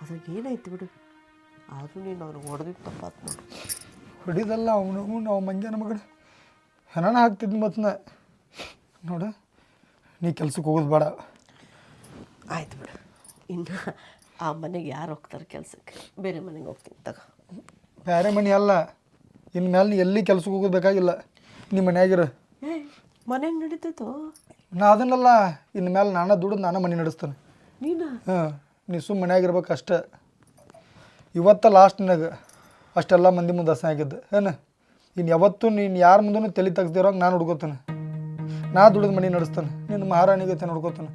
ಅದ್ರಾಗ ಏನಾಯ್ತು ಬಿಡು. ಆದರೂ ನೀನು ಅವ್ರಿಗೆ ಹೊಡೆದಿದ್ದು ತಪ್ಪಾತು ನೋಡು. ಹೊಡಿದಲ್ಲ ಅವನು ನಾವು ಮಂಜಾನ ಮಗಳು. ಹೆಣನ ಹಾಕ್ತಿದ್ದು ಮತ್ತೆ ನೋಡ. ನೀ ಕೆಲ್ಸಕ್ಕೆ ಹೋಗೋದು ಬೇಡ. ಆಯ್ತು ಬಿಡು. ಇನ್ನು ಆ ಮನೆಗೆ ಯಾರು ಹೋಗ್ತಾರೆ ಕೆಲಸಕ್ಕೆ? ಬೇರೆ ಮನೆಗೆ ಹೋಗ್ತೀನಿ ತಗೋ. ಬೇರೆ ಮನೆ ಅಲ್ಲ. ಇನ್ನು ಮೇಲೆ ನೀ ಎಲ್ಲಿ ಕೆಲ್ಸಕ್ಕೆ ಹೋಗೋದು ಬೇಕಾಗಿಲ್ಲ. ನಿಮ್ಮ ಮನ್ಯಾಗಿರ ಏ ಮನೆಗೆ ನಡೀತೈತೋ ನಾ ಅದನ್ನಲ್ಲ ಇನ್ನು ಮೇಲೆ ನಾನು ದುಡ್ದು ನಾನು ಮನೆ ನಡೆಸ್ತೇನೆ. ನೀನು? ಹಾಂ ನೀ ಸುಮ್ಮ ಮನ್ಯಾಗಿರ್ಬೇಕು ಅಷ್ಟೇ. ಇವತ್ತ ಲಾಸ್ಟ್ ನಿನಗೆ. ಅಷ್ಟೆಲ್ಲ ಮಂದಿ ಮುಂದೆ ಹಸ ಆಗಿದ್ದು ಏನು? ಇನ್ನು ಯಾವತ್ತೂ ನೀನು ಯಾರ ಮುಂದೂ ತಲೆ ತೆಗ್ದಿರೋಂಗೆ ನಾನು ಹುಡ್ಕೋತಾನೆ. ನಾ ದುಡಿದ ಮನೆ ನಡೆಸ್ತಾನೆ. ನಿನ್ನ ಮಹಾರಾಣಿಗತೆ ನೋಡ್ಕೋತಾನೆ.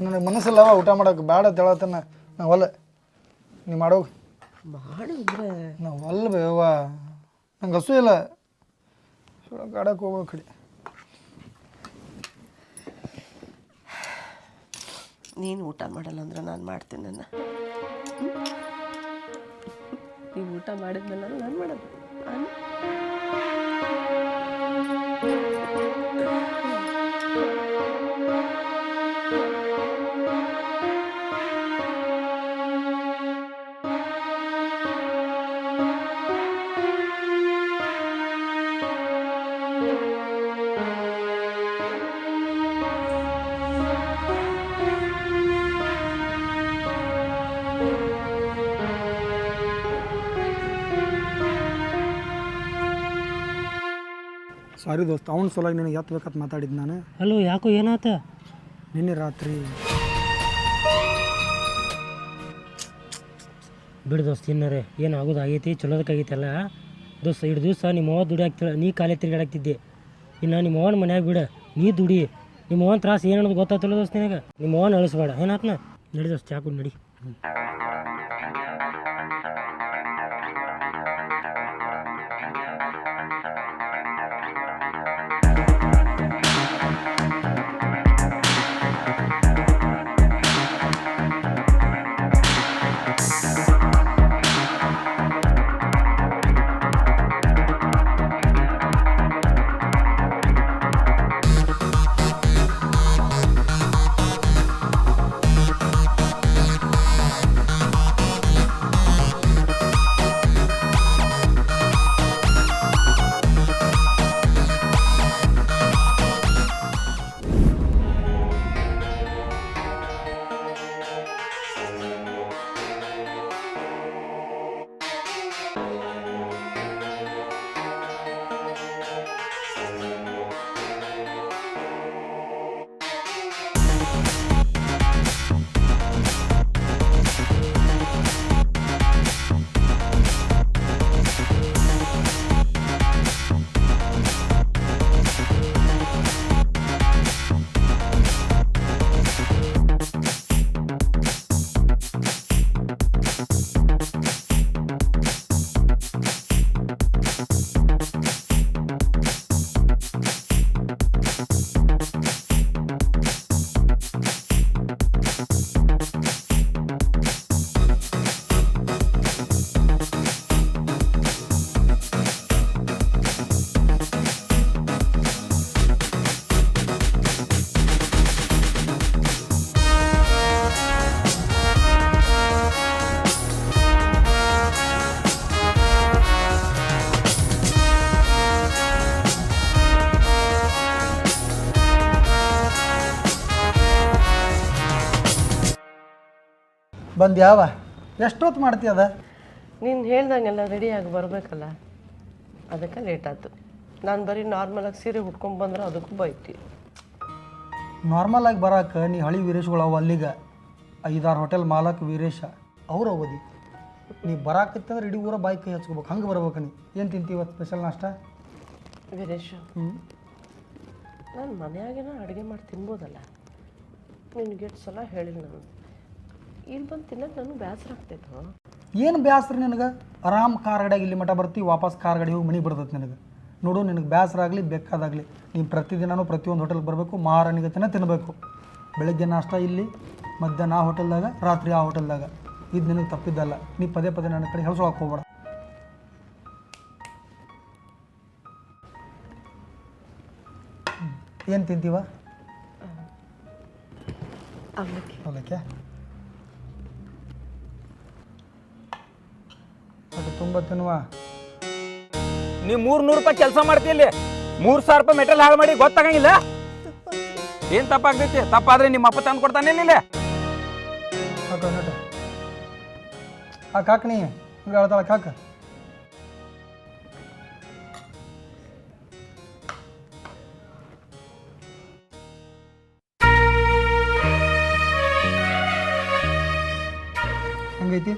ನನಗೆ ಮನಸ್ಸಲ್ಲ ಊಟ ಮಾಡೋಕೆ. ಬೇಡ ತೆಳತನ. ನಾ ಒಲ್ಲ. ನೀ ಮಾಡೋಗ ಮಾಡು ಅಂದ್ರೆ. ನಾ ಒಲ್ಲ ಬೇವ. ನಂಗೆ ಹಸು ಇಲ್ಲ. ಗಾಡಕ್ಕೆ ಹೋಗೋ ಕಡೆ. ನೀನು ಊಟ ಮಾಡಲ್ಲ ಅಂದ್ರೆ ನಾನು ಮಾಡ್ತೀನಿ ನನ್ನ. ನೀವು ಊಟ ಮಾಡಿದ್ಮೇಲೆ ನಾನು ಮಾಡೋದು. ಸಾರಿ ದೋಸ್ತ ಅವ್ನ ಸಲುವಾಗಿ ನಿನಗೆ ಎತ್ತಬೇಕಂತ ಮಾತಾಡಿದ್ದು ನಾನು. ಹಲೋ ಯಾಕೋ ಏನಾತ? ನಿನ್ನೆ ರಾತ್ರಿ. ಬಿಡು ದೋಸ್ತ ಇನ್ನರೇ ಏನು ಆಗೋದು ಆಗೈತಿ? ಚಲೋದಕ್ಕಾಗೈತಲ್ಲ? ದೋಸ್ತ ಎರಡು ದಿವಸ ನಿಮ್ಮ ಅವ್ವ ದುಡಿಯಾಕ್ತಿಳ ನೀ ಕಾಲೇ ತಿರುಗಾಡಾಕ್ತಿದ್ದೆ. ಇನ್ನು ನಿಮ್ಮ ಅವ್ವನ ಮನ್ಯಾಗ ಬಿಡ ನೀ ದುಡಿ. ನಿಮ್ಮ ಅವ್ವನ ತ್ರಾಸ ಏನನ್ನೋದು ಗೊತ್ತಾಗ್ತಿಲ್ಲ ದೋಸ್ತ ನಿನಗೆ. ನಿಮ್ಮ ಅವ್ವನ ಅಳಿಸ್ಬೇಡ. ಏನಾತ್ನ? ನಡಿ ದೋಸ್ತ ಚಾಕು ನಡಿ. ಬಂದು ಯಾವ? ಎಷ್ಟೊತ್ತು ಮಾಡ್ತೀಯ ಅದ? ನೀನು ಹೇಳ್ದಂಗೆಲ್ಲ ರೆಡಿಯಾಗಿ ಬರಬೇಕಲ್ಲ. ಅದಕ್ಕೆ ಲೇಟ್ ಆಯ್ತು. ನಾನು ಬರೀ ನಾರ್ಮಲಾಗಿ ಸೀರೆ ಉಟ್ಕೊಂಡು ಬಂದ್ರೆ ಅದಕ್ಕೂ ಬೈತಿ. ನಾರ್ಮಲಾಗಿ ಆಗಿ ಬರಾಕ ನೀ ಹಳಿ ವೀರೇಶ್ಗಳು ಅವು ಅಲ್ಲಿಗೆ. ಐದಾರು ಹೋಟೆಲ್ ಮಾಲಕ್ ವೀರೇಶ ಅವ್ರು ಓದಿ ನೀ ಬರಾಕತ್ತಂದ್ರೆ ಇಡೀ ಊರ ಬಾಯಿ ಕೈ ಹಚ್ಕೋಬೇಕು. ಹಂಗೆ ಬರ್ಬೇಕು ನೀ. ಏನು ತಿಂತೀವಿ ಇವತ್ತು ಸ್ಪೆಷಲ್ ನಾಷ್ಟ? ವೀರೇಶ ಹ್ಞೂ ನಾನು ಮನೆಯಾಗೇನೋ ಅಡುಗೆ ಮಾಡಿ ತಿನ್ಬೋದಲ್ಲ? ನಿನಗೆ ಎಷ್ಟು ಸಲ ಹೇಳಿಲ್ಲ ನಾನು. ಇಲ್ಲಿ ಬಂದು ತಿನ್ನಕ್ಕೆ ನನಗೆ ಬೇಸರ ಆಗ್ತೈತೋ. ಏನು ಬ್ಯಾಸ್ರ ನಿನಗೆ? ಆರಾಮ್ ಕಾರ್ ಗಾಡಿಯಾಗ ಇಲ್ಲಿ ಮಠ ಬರ್ತೀವಿ ವಾಪಸ್ ಕಾರ್ ಗಾಡಿ ಹೋಗಿ ಮನೆ ಬರ್ತೈತೆ ನಿನಗೆ. ನೋಡು ನಿನಗೆ ಬೇಸರ ಆಗಲಿ ಬೇಕಾದಾಗಲಿ. ನೀನು ಪ್ರತಿದಿನನೂ ಪ್ರತಿಯೊಂದು ಹೋಟೆಲ್ಗೆ ಬರಬೇಕು ಮಹಾರಾಣಿಗತನ ತಿನ್ನಬೇಕು ಬೆಳಗ್ಗೆ ನಾಷ್ಟ ಇಲ್ಲಿ ಮಧ್ಯಾಹ್ನ ಆ ಹೋಟೆಲ್ದಾಗ ರಾತ್ರಿ ಆ ಹೋಟೆಲ್ದಾಗ ಇದು ನಿನಗೆ ತಪ್ಪಿದ್ದಲ್ಲ. ನೀ ಪದೇ ಪದೇ ನನ್ನ ಕಡೆ ಹೆಲ್ಸೋ ಹೋಗ್ಬೇಡ. ಏನು ತಿಂತೀವ? ಅವಲಕ್ಕಿ. ಅವಲಕ್ಕಿ? ಅದು ತುಂಬ ತಿನ್ನುವ. ನೀ ಮೂರ್ ನೂರು ರೂಪಾಯಿ ಕೆಲಸ ಮಾಡ್ತೀಯಲ್ಲಿ ಮೂರ್ ಸಾವಿರ ರೂಪಾಯಿ ಮೆಟಲ್ ಹಾಳು ಮಾಡಿ ಗೊತ್ತಾಗಂಗಿಲ್ಲ? ಏನ್ ತಪ್ಪಾಗ್ತೈತಿ? ತಪ್ಪಾದ್ರೆ ನಿಮ್ಮ ಅಪ್ಪ ತಂದು ಕೊಡ್ತಾನೆ ಇಲ್ಲಿ? ಹಾಕ ನಟ ಹಾಕ ಹಾಕ್ ನೀ. ಹಂಗೆ ಹೇಳ್ತಾಳ ಹಾಕ. ಹೆಂಗೈತಿ?